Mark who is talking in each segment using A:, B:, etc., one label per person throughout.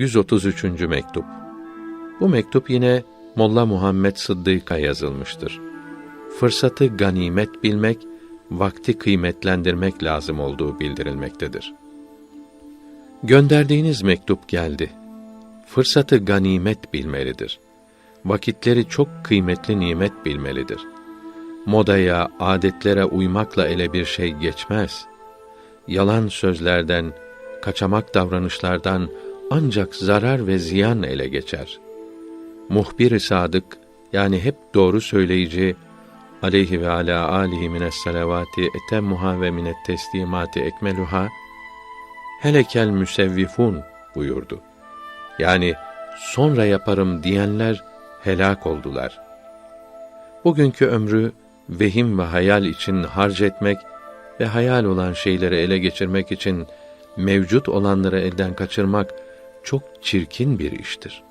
A: 133. mektup. Bu mektup yine Molla Muhammed Sıddık'a yazılmıştır. Fırsatı ganimet bilmek, vakti kıymetlendirmek lazım olduğu bildirilmektedir. Gönderdiğiniz mektup geldi. Fırsatı ganimet bilmelidir. Vakitleri çok kıymetli nimet bilmelidir. Modaya, adetlere uymakla ele bir şey geçmez. Yalan sözlerden, kaçamak davranışlardan ancak zarar ve ziyan ele geçer. Muhbir-i sadık yani hep doğru söyleyici aleyhi ve ala alihi mines salavati etemmuha ve minet teslimati ekmeluha helekel müsevvifun buyurdu. Yani sonra yaparım diyenler helak oldular. Bugünkü ömrü vehim ve hayal için harc etmek ve hayal olan şeyleri ele geçirmek için mevcut olanları elden kaçırmak çok çirkin bir iştir.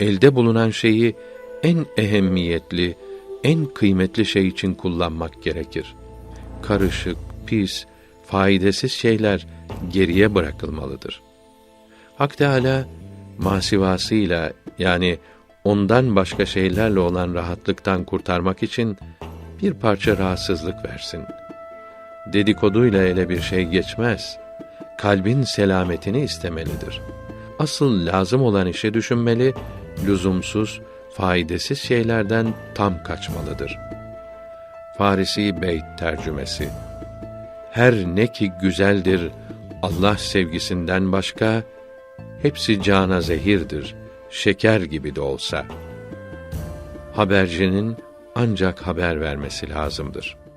A: Elde bulunan şeyi en ehemmiyetli, en kıymetli şey için kullanmak gerekir. Karışık, pis, faydasız şeyler geriye bırakılmalıdır. Hak Teâlâ, masivasıyla yani ondan başka şeylerle olan rahatlıktan kurtarmak için bir parça rahatsızlık versin. Dedikoduyla ele bir şey geçmez. Kalbin selametini istemelidir. Asıl lazım olan işi düşünmeli, lüzumsuz, faydasız şeylerden tam kaçmalıdır. Farisi Beyt tercümesi Her ne ki güzeldir Allah sevgisinden başka, hepsi cana zehirdir, şeker gibi de olsa. Habercinin ancak haber vermesi lazımdır.''